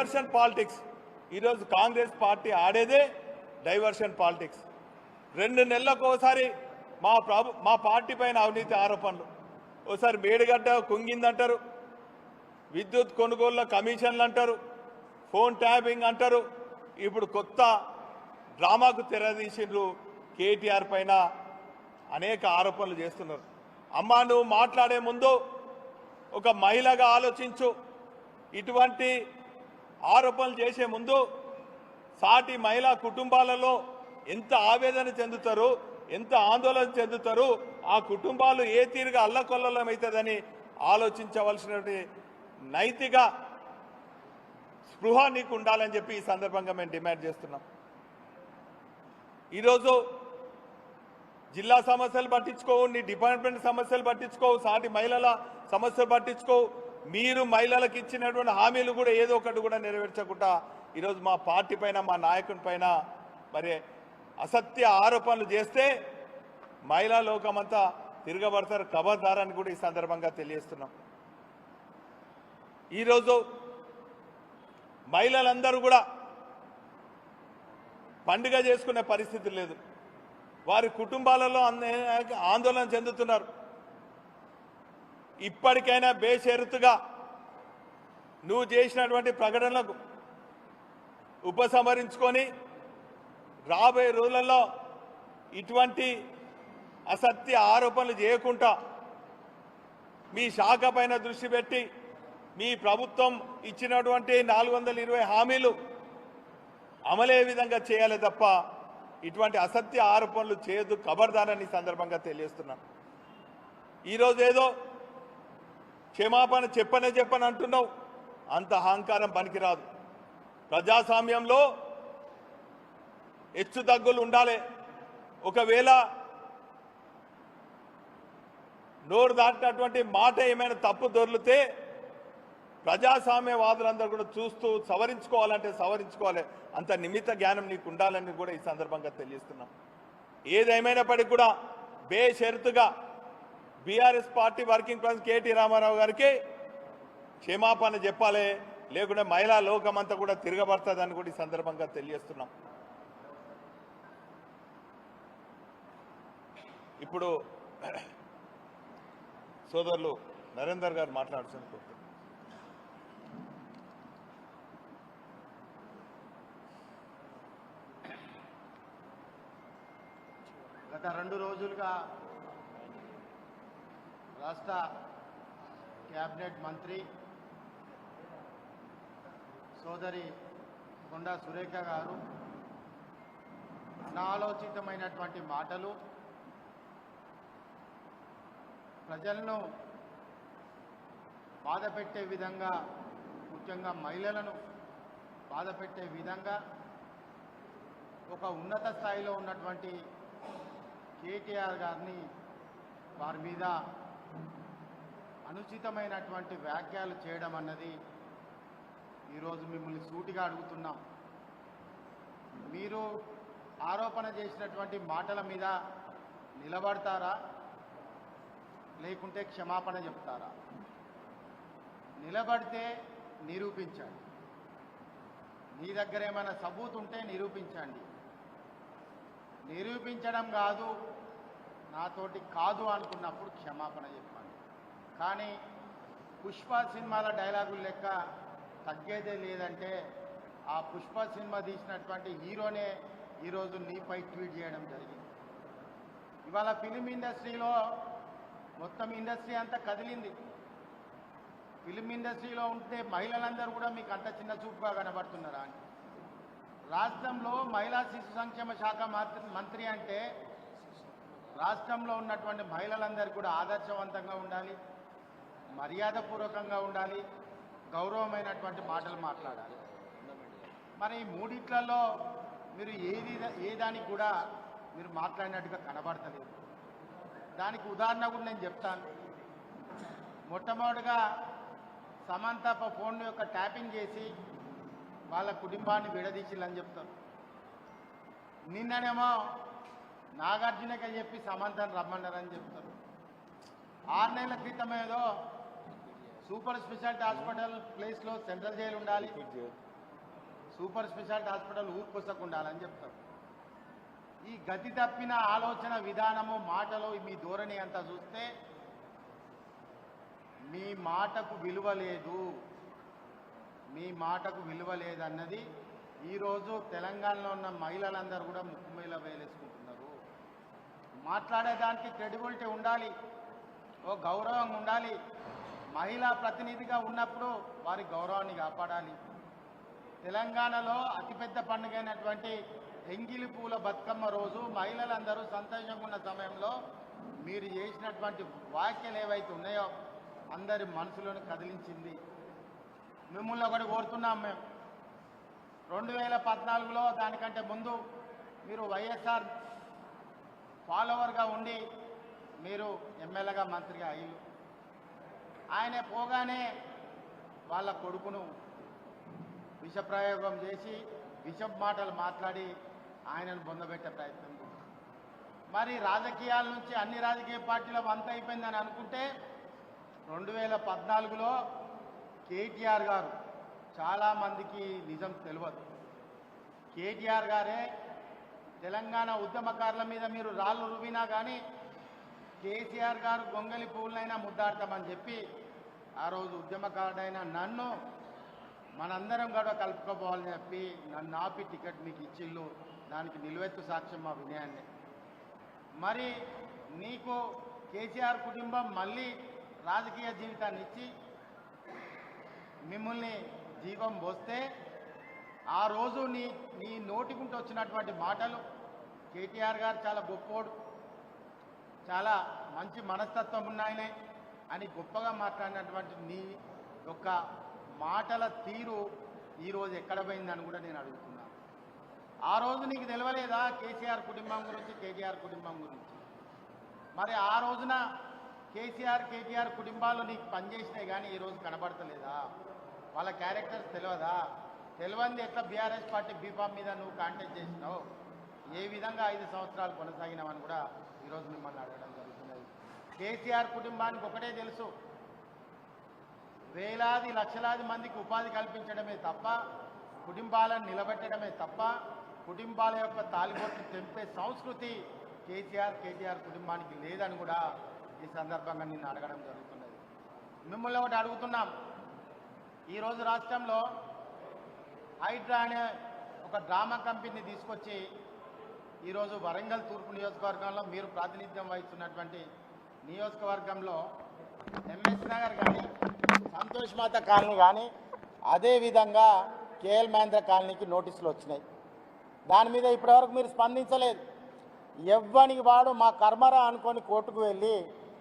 Diversion politics ఈరోజు Congress party ఆడేదే diversion politics రెండు నెలలకు ఒకసారి మా ప్రభు మా పార్టీ పైన అవినీతి ఆరోపణలు. ఒకసారి మేడిగడ్డ కుంగిందంటారు. విద్యుత్ కొనుగోళ్ళ కమిషన్లు అంటారు. ఫోన్ ట్యాపింగ్ అంటారు. ఇప్పుడు కొత్త డ్రామాకు తెరదీసిండ్రు కేటీఆర్ పైన అనేక ఆరోపణలు చేస్తున్నారు. అమ్మా నువ్వు మాట్లాడే ముందు ఒక మహిళగా ఆలోచించు. ఇటువంటి ఆరోపణలు చేసే ముందు సాటి మహిళా కుటుంబాలలో ఎంత ఆవేదన చెందుతారు ఎంత ఆందోళన చెందుతారు ఆ కుటుంబాలు ఏ తీరుగా అల్లకొల్లమవుతుందని ఆలోచించవలసినటువంటి నైతిక స్పృహ నీకు ఉండాలని చెప్పి ఈ సందర్భంగా మేము డిమాండ్ చేస్తున్నాం. ఈరోజు జిల్లా సమస్యలు పట్టించుకోవు నీ డిపార్ట్మెంట్ సమస్యలు పట్టించుకోవు సాటి మహిళల సమస్యలు పట్టించుకోవు మీరు మహిళలకు ఇచ్చినటువంటి హామీలు కూడా ఏదో ఒకటి కూడా నెరవేర్చకుండా ఈరోజు మా పార్టీ పైన మా నాయకుని పైన మరి అసత్య ఆరోపణలు చేస్తే మహిళా లోకమంతా తిరగబడతారు. కబర్దారని కూడా ఈ సందర్భంగా తెలియజేస్తున్నాం. ఈరోజు మహిళలందరూ కూడా పండుగ చేసుకునే పరిస్థితి లేదు. వారి కుటుంబాలలో ఆందోళన చెందుతున్నారు. ఇప్పటికైనా బేషరతుగా నువ్వు చేసినటువంటి ప్రకటనలకు ఉపసంహరించుకొని రాబోయే రోజులలో ఇటువంటి అసత్య ఆరోపణలు చేయకుండా మీ శాఖ పైన దృష్టి పెట్టి మీ ప్రభుత్వం ఇచ్చినటువంటి నాలుగు వందల ఇరవై హామీలు అమలయ్యే విధంగా చేయాలి తప్ప ఇటువంటి అసత్య ఆరోపణలు చేయొద్దు. ఖబర్దారని సందర్భంగా తెలియజేస్తున్నాను. ఈరోజు ఏదో క్షమాపణ చెప్పనే చెప్పని అంటున్నావు. అంత అహంకారం పనికిరాదు. ప్రజాస్వామ్యంలో హెచ్చు తగ్గులు ఉండాలి. ఒకవేళ నోరు దాటినటువంటి మాట ఏమైనా తప్పు దొర్లితే ప్రజాస్వామ్యవాదులందరూ కూడా చూస్తూ సవరించుకోవాలంటే సవరించుకోవాలి. అంత నిమిత్త జ్ఞానం నీకు ఉండాలని కూడా ఈ సందర్భంగా తెలియజేస్తున్నాం. ఏదేమైనప్పటికీ కూడా బేషరతుగా BRS party working president KT Ramarao గారికి క్షమాపణ చెప్పాలి. లేకుంటే మహిళా లోకమంతా కూడా తిరగబడుతుందని కూడా ఈ సందర్భంగా తెలియజేస్తున్నాం. ఇప్పుడు సోదరులు నరేందర్ గారు మాట్లాడుతున్నారు గత రెండు రోజులుగా రాష్ట్ర క్యాబినెట్ మంత్రి సోదరి కొండా సురేఖ గారు అనాలోచితమైనటువంటి మాటలు ప్రజలను బాధపెట్టే విధంగా ముఖ్యంగా మహిళలను బాధపెట్టే విధంగా ఒక ఉన్నత స్థాయిలో ఉన్నటువంటి కేటీఆర్ గారిని వారి మీద అనుచితమైనటువంటి వ్యాఖ్యలు చేయడం అన్నది ఈరోజు మిమ్మల్ని సూటిగా అడుగుతున్నాం. మీరు ఆరోపణ చేసినటువంటి మాటల మీద నిలబడతారా? లేకుంటే క్షమాపణ చెప్తారా? నిలబడితే నిరూపించండి. మీ దగ్గర ఏమైనా సబూత్ ఉంటే నిరూపించండి. నిరూపించడం కాదు నాతోటి కాదు అనుకున్నప్పుడు క్షమాపణ చెప్పండి. కానీ పుష్ప సినిమాల డైలాగులు లెక్క తగ్గేదే లేదంటే ఆ పుష్ప సినిమా తీసినటువంటి హీరోనే ఈరోజు నీపై ట్వీట్ చేయడం జరిగింది. ఇవాళ ఫిలిం ఇండస్ట్రీలో మొత్తం ఇండస్ట్రీ అంతా కదిలింది. ఫిలిం ఇండస్ట్రీలో ఉంటే మహిళలందరూ కూడా మీకు అంత చిన్న చూపుగా కనబడుతున్నారా అని రాష్ట్రంలో మహిళా శిశు సంక్షేమ శాఖ మంత్రి మంత్రి అంటే రాష్ట్రంలో ఉన్నటువంటి మహిళలందరూ కూడా ఆదర్శవంతంగా ఉండాలి మర్యాదపూర్వకంగా ఉండాలి గౌరవమైనటువంటి మాటలు మాట్లాడాలి. మరి ఈ మూడిట్లలో మీరు ఏది ఏ దానికి కూడా మీరు మాట్లాడినట్టుగా కనబడతలేదు. దానికి ఉదాహరణ కూడా నేను చెప్తాను. మొట్టమొదటిగా సమంత ఫోన్ యొక్క ట్యాపింగ్ చేసి వాళ్ళ కుటుంబాన్ని విడదీసిల్లని చెప్తారు నిన్ననేమో నాగార్జునకి చెప్పి సమంతను రమ్మన్నారని చెప్తారు. ఆరు నెలల క్రితం ఏదో సూపర్ స్పెషాలిటీ హాస్పిటల్ ప్లేస్లో సెంట్రల్ జైలు ఉండాలి. సూపర్ స్పెషాలిటీ హాస్పిటల్ ఊరుకొసకు ఉండాలని చెప్తారు. ఈ గతి తప్పిన ఆలోచన విధానము మాటలు మీ ధోరణి అంతా చూస్తే మీ మాటకు విలువ లేదు. మీ మాటకు విలువ లేదన్నది ఈరోజు తెలంగాణలో ఉన్న మహిళలందరూ కూడా ముక్కు మీద వేలేసుకుంటారు మాట్లాడేదానికి క్రెడిబిలిటీ ఉండాలి. ఓ గౌరవం ఉండాలి. మహిళా ప్రతినిధిగా ఉన్నప్పుడు వారి గౌరవాన్ని కాపాడాలి. తెలంగాణలో అతిపెద్ద పండుగ అయినటువంటి ఎంగిలి పూల బతుకమ్మ రోజు మహిళలందరూ సంతోషంగా ఉన్న సమయంలో మీరు చేసినటువంటి వ్యాఖ్యలు ఏవైతే ఉన్నాయో అందరి మనసులను కదిలించింది. మిమ్మల్ని ఒకటి కోరుతున్నాం మేము. రెండు వేల పద్నాలుగులో దానికంటే ముందు మీరు వైఎస్ఆర్ ఫాలోవర్గా ఉండి మీరు ఎమ్మెల్యేగా మంత్రిగా అయ్యి ఆయన పోగానే వాళ్ళ కొడుకును విషప్రయోగం చేసి విషం మాటలు మాట్లాడి ఆయనను బొందబెట్టే ప్రయత్నం మరి రాజకీయాల నుంచి అన్ని రాజకీయ పార్టీల వంత అయిపోయిందని అనుకుంటే రెండు వేల పద్నాలుగులో కేటీఆర్ గారు చాలామందికి నిజం తెలియదు కేటీఆర్ గారే తెలంగాణ ఉద్యమకారుల మీద మీరు రాళ్ళు రువినా కానీ కేసీఆర్ గారు గొంగలి పువ్వులైనా ముద్దాడతామని చెప్పి ఆ రోజు ఉద్యమకారుడైన నన్ను మనందరం కూడా కలుపుకోపోవాలని చెప్పి నన్ను ఆపి టికెట్ మీకు ఇచ్చిళ్ళు. దానికి నిలువెత్తు సాక్ష్యం మా వినయాన్ని. మరి నీకు కేసీఆర్ కుటుంబం మళ్ళీ రాజకీయ జీవితాన్ని ఇచ్చి మిమ్మల్ని జీవం పోస్తే ఆ రోజు నీ నీ నోటికుంటూ వచ్చినటువంటి మాటలు కేటీఆర్ గారు చాలా గొప్పోడు. చాలా మంచి మనస్తత్వం ఉన్నాయనే అని గొప్పగా మాట్లాడినటువంటి నీ యొక్క మాటల తీరు ఈరోజు ఎక్కడ పోయిందని కూడా నేను అడుగుతున్నాను ఆ రోజు నీకు తెలియలేదా కేసీఆర్ కుటుంబం గురించి కేటీఆర్ కుటుంబం గురించి? మరి ఆ రోజున కేసీఆర్ కేటీఆర్ కుటుంబాలు నీకు పనిచేసినాయి కానీ ఈరోజు కనబడతలేదా? వాళ్ళ క్యారెక్టర్స్ తెలియదా తెలియంది ఎట్లా బీఆర్ఎస్ పార్టీ బీఫామ్ మీద నువ్వు కాంటాక్ట్ చేసినావు? ఏ విధంగా ఐదు సంవత్సరాలు కొనసాగినావని కూడా ఈరోజు మిమ్మల్ని అడగడం జరుగుతున్నది. కేసీఆర్ కుటుంబానికి ఒకటే తెలుసు. వేలాది లక్షలాది మందికి ఉపాధి కల్పించడమే తప్ప కుటుంబాలను నిలబెట్టడమే తప్ప కుటుంబాల యొక్క తాలిబొట్టు తెంపే సంస్కృతి కేసీఆర్ కేటీఆర్ కుటుంబానికి లేదని కూడా ఈ సందర్భంగా నిన్ను అడగడం జరుగుతున్నది. మిమ్మల్ని ఒకటి అడుగుతున్నాం. ఈరోజు రాష్ట్రంలో హైడ్రా అనే ఒక డ్రామా కంపెనీని తీసుకొచ్చి ఈరోజు వరంగల్ తూర్పు నియోజకవర్గంలో మీరు ప్రాతినిధ్యం వహిస్తున్నటువంటి నియోజకవర్గంలో ఎంఎస్ నగర్ కానీ సంతోష్ మాత కాలనీ కానీ అదేవిధంగా కేఎల్ మహేంద్ర కాలనీకి నోటీసులు వచ్చినాయి. దాని మీద ఇప్పటివరకు మీరు స్పందించలేదు. ఎవ్వనికి వాడు మా కర్మరా అనుకొని కోర్టుకు వెళ్ళి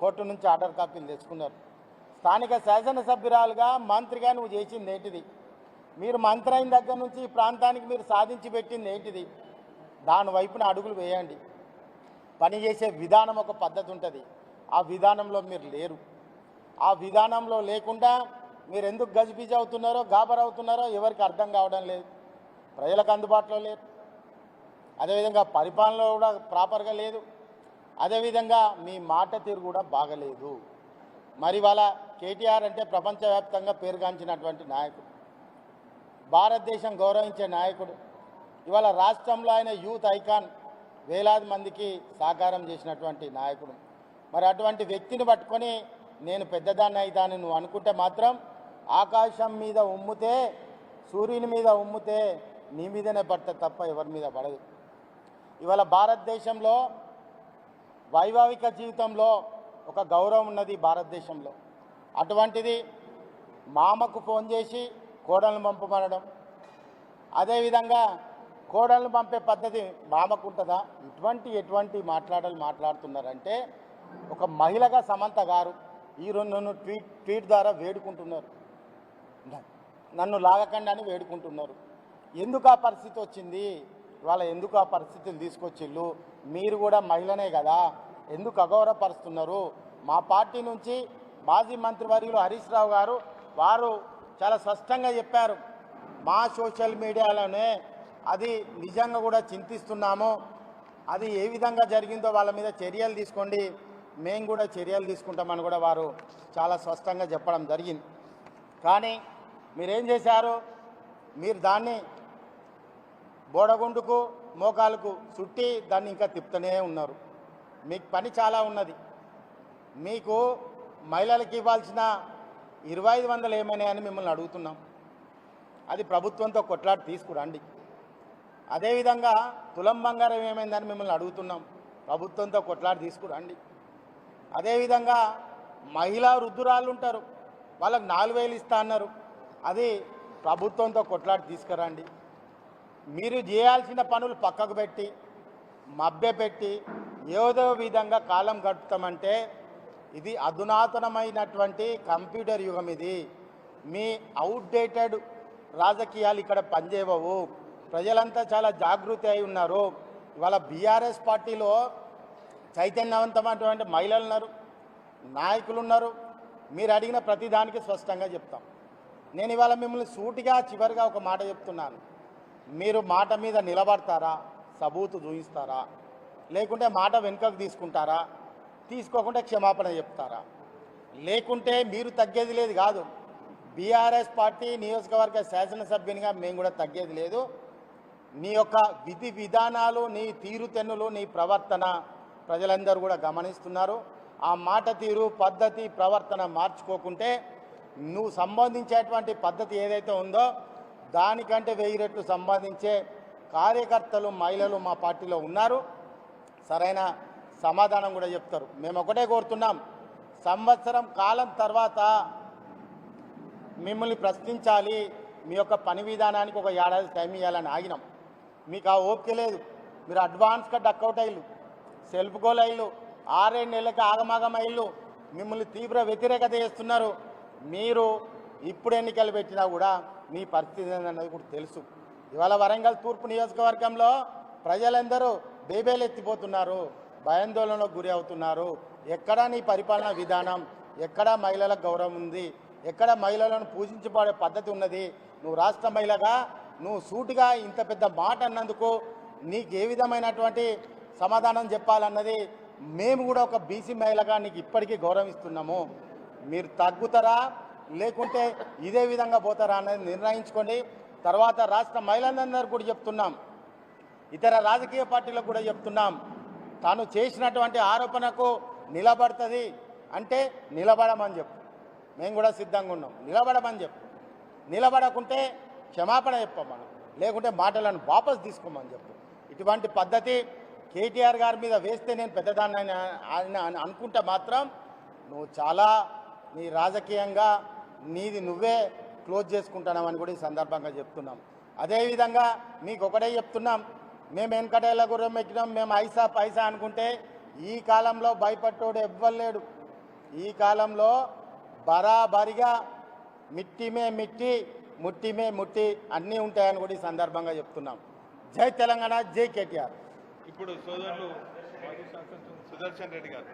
కోర్టు నుంచి ఆర్డర్ కాపీలు తెచ్చుకున్నారు. స్థానిక శాసనసభ్యురాలుగా మంత్రిగా నువ్వు చేసింది ఏంటిది? మీరు మంత్రి అయిన దగ్గర నుంచి ఈ ప్రాంతానికి మీరు సాధించి పెట్టింది ఏంటిది? దాని వైపున అడుగులు వేయండి. పనిచేసే విధానం ఒక పద్ధతి ఉంటుంది. ఆ విధానంలో మీరు లేరు. ఆ విధానంలో లేకుండా మీరు ఎందుకు గజిబిజి అవుతున్నారో గాబర్ అవుతున్నారో ఎవరికి అర్థం కావడం లేదు. ప్రజలకు అందుబాటులో లేరు. అదేవిధంగా పరిపాలనలో కూడా ప్రాపర్గా లేదు. అదేవిధంగా మీ మాట తీరు కూడా బాగలేదు. మరి వాళ్ళ కేటీఆర్ అంటే ప్రపంచవ్యాప్తంగా పేరుగాంచినటువంటి నాయకుడు. భారతదేశం గౌరవించే నాయకుడు. ఇవాళ రాష్ట్రంలో ఆయన యూత్ ఐకాన్ వేలాది మందికి సాకారం చేసినటువంటి నాయకుడు. మరి అటువంటి వ్యక్తిని పట్టుకొని నేను పెద్దదాన్ని అవుతాను నువ్వు అనుకుంటే మాత్రం ఆకాశం మీద ఉమ్ముతే సూర్యుని మీద ఉమ్ముతే నీ మీదనే పడుతుంది తప్ప ఎవరి మీద పడదు. ఇవాళ భారతదేశంలో వైవాహిక జీవితంలో ఒక గౌరవం ఉన్నది భారతదేశంలో. అటువంటిది మామకు ఫోన్ చేసి కోడలను పంపమనడం. అదేవిధంగా కోడలను పంపే పద్ధతి బామకుంటుందా? ఇటువంటి ఎటువంటి మాట్లాడలు మాట్లాడుతున్నారంటే ఒక మహిళగా సమంత గారు ఈ రెండు నన్ను ట్వీట్ ట్వీట్ ద్వారా వేడుకుంటున్నారు. నన్ను లాగకండి అని వేడుకుంటున్నారు. ఎందుకు ఆ పరిస్థితి వచ్చింది? వాళ్ళ ఎందుకు ఆ పరిస్థితులు తీసుకొచ్చిళ్ళు? మీరు కూడా మహిళనే కదా ఎందుకు అగౌరవపరుస్తున్నారు? మా పార్టీ నుంచి మాజీ మంత్రివర్యులు హరీష్ రావు గారు వారు చాలా స్పష్టంగా చెప్పారు. మా సోషల్ మీడియాలోనే అది నిజంగా కూడా చింతిస్తున్నాము. అది ఏ విధంగా జరిగిందో వాళ్ళ మీద చర్యలు తీసుకోండి. మేము కూడా చర్యలు తీసుకుంటామని కూడా వారు చాలా స్పష్టంగా చెప్పడం జరిగింది. కానీ మీరేం చేశారు? మీరు దాన్ని బోడగుండుకు మోకాలకు చుట్టి దాన్ని ఇంకా తిప్పుతూనే ఉన్నారు. మీకు పని చాలా ఉన్నది. మీకు మహిళలకు ఇవ్వాల్సిన ఇరవై ఐదు వందలు ఏమైనాయని మిమ్మల్ని అడుగుతున్నాం. అది ప్రభుత్వంతో కొట్లాడి తీసుకురండి. అదేవిధంగా తులం బంగారం ఏమైందని మిమ్మల్ని అడుగుతున్నాం. ప్రభుత్వంతో కొట్లాడి తీసుకురండి. అదేవిధంగా మహిళా వృద్ధురాళ్ళు ఉంటారు. వాళ్ళకి నాలుగు వేలు ఇస్తా అన్నారు. అది ప్రభుత్వంతో కొట్లాడి తీసుకురండి. మీరు చేయాల్సిన పనులు పక్కకు పెట్టి మభ్యపెట్టి ఏదో విధంగా కాలం గడుపుతామంటే ఇది అధునాతనమైనటువంటి కంప్యూటర్ యుగం ఇది. మీ అవుట్డేటెడ్ రాజకీయాలు ఇక్కడ పనిచేయవు. ప్రజలంతా చాలా జాగృతి అయి ఉన్నారు. ఇవాళ బీఆర్ఎస్ పార్టీలో చైతన్యవంతమైనటువంటి మహిళలు ఉన్నారు నాయకులు ఉన్నారు. మీరు అడిగిన ప్రతి దానికి స్పష్టంగా చెప్తాం. నేను ఇవాళ మిమ్మల్ని సూటిగా చివరిగా ఒక మాట చెప్తున్నాను. మీరు మాట మీద నిలబడతారా? సబూతు చూపిస్తారా లేకుంటే మాట వెనుకకు తీసుకుంటారా? తీసుకోకుండా క్షమాపణ చెప్తారా? లేకుంటే మీరు తగ్గేది లేదు కాదు. బీఆర్ఎస్ పార్టీ నియోజకవర్గ శాసనసభ్యునిగా మేము కూడా తగ్గేది లేదు. నీ యొక్క విధి విధానాలు నీ తీరుతెన్నులు నీ ప్రవర్తన ప్రజలందరూ కూడా గమనిస్తున్నారు. ఆ మాట తీరు పద్ధతి ప్రవర్తన మార్చుకోకుంటే నువ్వు సంబంధించేటువంటి పద్ధతి ఏదైతే ఉందో దానికంటే వెయ్యి రెట్లు సంబంధించే కార్యకర్తలు మహిళలు మా పార్టీలో ఉన్నారు. సరైన సమాధానం కూడా చెప్తారు. మేము ఒకటే కోరుతున్నాం సంవత్సరం కాలం తర్వాత మిమ్మల్ని ప్రశ్నించాలి మీ యొక్క పని విధానానికి ఒక ఏడాది టైం ఇవ్వాలని ఆగినాం. మీకు ఆ ఓపిక లేదు. మీరు అడ్వాన్స్గా డక్అవుట్ అయ్యిల్లు సెల్ఫ్ గోల్ అయ్యిల్లు ఆరేడు నెలలకి ఆగమాగం అయ్యిల్లు మిమ్మల్ని తీవ్ర వ్యతిరేకత చేస్తున్నారు. మీరు ఇప్పుడు ఎన్నికలు పెట్టినా కూడా మీ పరిస్థితి అనేది కూడా తెలుసు. ఇవాళ వరంగల్ తూర్పు నియోజకవర్గంలో ప్రజలందరూ బేబేలు ఎత్తిపోతున్నారు భయాందోళనకు గురి అవుతున్నారు. ఎక్కడ నీ పరిపాలన విధానం? ఎక్కడ మహిళలకు గౌరవం ఉంది? ఎక్కడ మహిళలను పూజించబడే పద్ధతి ఉన్నది? నువ్వు రాష్ట్ర మహిళగా నువ్వు సూటిగా ఇంత పెద్ద మాట అన్నందుకు నీకు ఏ విధమైనటువంటి సమాధానం చెప్పాలన్నది మేము కూడా ఒక బీసీ మహిళగా నీకు ఇప్పటికీ గౌరవిస్తున్నాము. మీరు తగ్గుతారా? లేకుంటే ఇదే విధంగా పోతారా అనేది నిర్ణయించుకోండి. తర్వాత రాష్ట్ర మహిళలందరూ కూడా చెప్తున్నాం. ఇతర రాజకీయ పార్టీలకు కూడా చెప్తున్నాం. తాను చేసినటువంటి ఆరోపణకు నిలబడుతుంది అంటే నిలబడమని చెప్పు. మేము కూడా సిద్ధంగా ఉన్నాం. నిలబడమని చెప్పు. నిలబడకుంటే క్షమాపణ చెప్పమను లేకుంటే మాటలను వాపస్ తీసుకోమని చెప్పు. ఇటువంటి పద్ధతి కేటీఆర్ గారి మీద వేస్తే నేను పెద్దదాన్ని అని ఆయన అని అనుకుంటే మాత్రం నువ్వు చాలా నీ రాజకీయంగా నీది నువ్వే క్లోజ్ చేసుకుంటున్నామని కూడా ఈ సందర్భంగా చెప్తున్నాం. అదేవిధంగా మీకు ఒకటే చెప్తున్నాం. మేము వెనకటేళ్ళ గుర్రం ఎక్కినాం మేము ఐసా పైసా అనుకుంటే ఈ కాలంలో భయపట్టోడు ఎవ్వలేడు ఈ కాలంలో బరాబరిగా మిట్టిమే మిట్టి ముట్టిమే ముట్టి అన్నీ ఉంటాయని కూడా ఈ సందర్భంగా చెప్తున్నాం. జై తెలంగాణ జై కేటీఆర్. ఇప్పుడు సోదరులు సుదర్శన్ రెడ్డి గారు.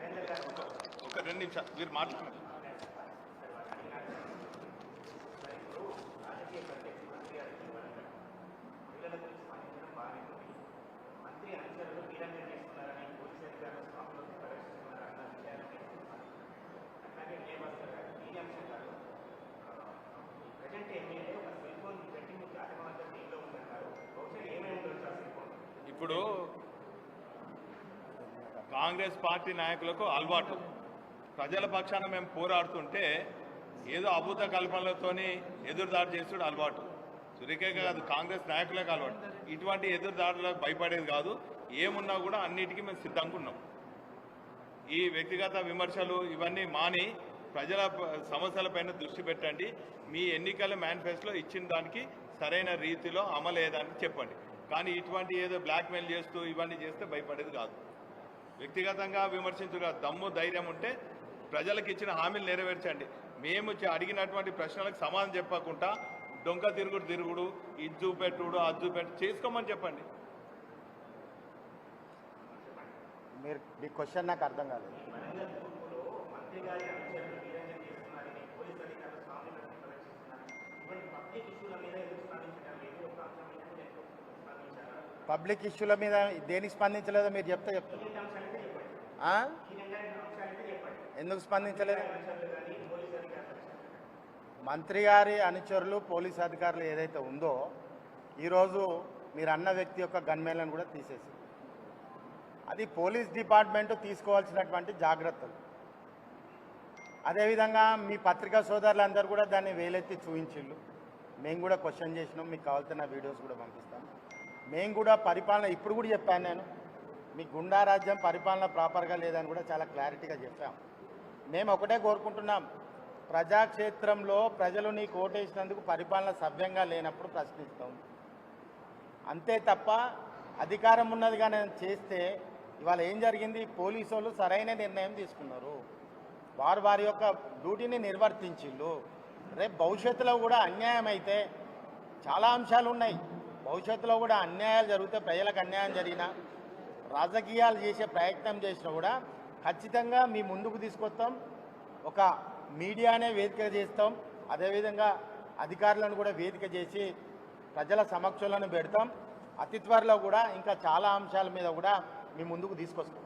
ఒక- రెండు నిమిషాలు మీరు మాట్లాడారు ఇప్పుడు కాంగ్రెస్ పార్టీ నాయకులకు అలవాటు. ప్రజల పక్షాన మేము పోరాడుతుంటే ఏదో అభూత కల్పనలతోని ఎదురుదాడి చేసుడు అలవాటు. సురేఖే కాదు కాంగ్రెస్ నాయకులకు అలవాటు. ఇటువంటి ఎదురుదాడులకు భయపడేది కాదు. ఏమున్నా కూడా అన్నిటికీ మేము సిద్ధంగా ఉన్నాం. ఈ వ్యక్తిగత విమర్శలు ఇవన్నీ మాని ప్రజల సమస్యలపైన దృష్టి పెట్టండి. మీ ఎన్నికల మేనిఫెస్టోలో ఇచ్చిన దానికి సరైన రీతిలో అమలేదని చెప్పండి. కానీ ఇటువంటి ఏదో బ్లాక్మెయిల్ చేస్తూ ఇవన్నీ చేస్తే భయపడేది కాదు. వ్యక్తిగతంగా విమర్శించుగా దమ్ము ధైర్యం ఉంటే ప్రజలకు ఇచ్చిన హామీలు నెరవేర్చండి. మేము అడిగినటువంటి ప్రశ్నలకు సమాధానం చెప్పకుండా దొంగ తిరుగుడు తిరుగుడు ఇది చూపెట్టుడు అది చూపెట్టు చేసుకోమని చెప్పండి. మీరు మీ క్వశ్చన్ నాకు అర్థం కాలేదు. పబ్లిక్ ఇష్యూల మీద పబ్లిక్ ఇష్యూల మీద దేనికి స్పందించలేదో మీరు చెప్తే చెప్తారు ఎందుకు స్పందించలేదు? మంత్రి గారి అనుచరులు పోలీస్ అధికారులు ఏదైతే ఉందో ఈరోజు మీరు అన్న వ్యక్తి యొక్క గన్మేలను కూడా తీసేసి అది పోలీస్ డిపార్ట్మెంట్ తీసుకోవాల్సినటువంటి జాగ్రత్తలు. అదేవిధంగా మీ పత్రికా సోదరులందరూ కూడా దాన్ని వేలెత్తి చూపించిళ్ళు. మేము కూడా క్వశ్చన్ చేసినాం మీకు కావాల్సిన వీడియోస్ కూడా పంపిస్తాం. మేము కూడా పరిపాలన ఇప్పుడు కూడా చెప్పాను నేను మీ గుండా రాజ్యం పరిపాలన ప్రాపర్గా లేదని కూడా చాలా క్లారిటీగా చెప్పాం. మేము ఒకటే కోరుకుంటున్నాం ప్రజాక్షేత్రంలో ప్రజలు నీకు ఓటేసినందుకు పరిపాలన సవ్యంగా లేనప్పుడు ప్రశ్నిస్తాం. అంతే తప్ప అధికారం ఉన్నదిగా నేను చేస్తే ఇవాళ ఏం జరిగింది? పోలీసు వాళ్ళు సరైన నిర్ణయం తీసుకున్నారు. వారు వారి యొక్క డ్యూటీని నిర్వర్తించిళ్ళు. రేపు భవిష్యత్తులో కూడా అన్యాయం అయితే చాలా అంశాలు ఉన్నాయి భవిష్యత్తులో కూడా అన్యాయాలు జరిగితే ప్రజలకు అన్యాయం జరిగినా రాజకీయాలు చేసే ప్రయత్నం చేసినా కూడా ఖచ్చితంగా మీ ముందుకు తీసుకొస్తాం. ఒక మీడియానే వేదిక చేస్తాం. అదేవిధంగా అధికారులను కూడా వేదిక చేసి ప్రజల సమక్షంలో పెడతాం. అతి త్వరలో కూడా ఇంకా చాలా అంశాల మీద కూడా మీ ముందుకు తీసుకొస్తాం.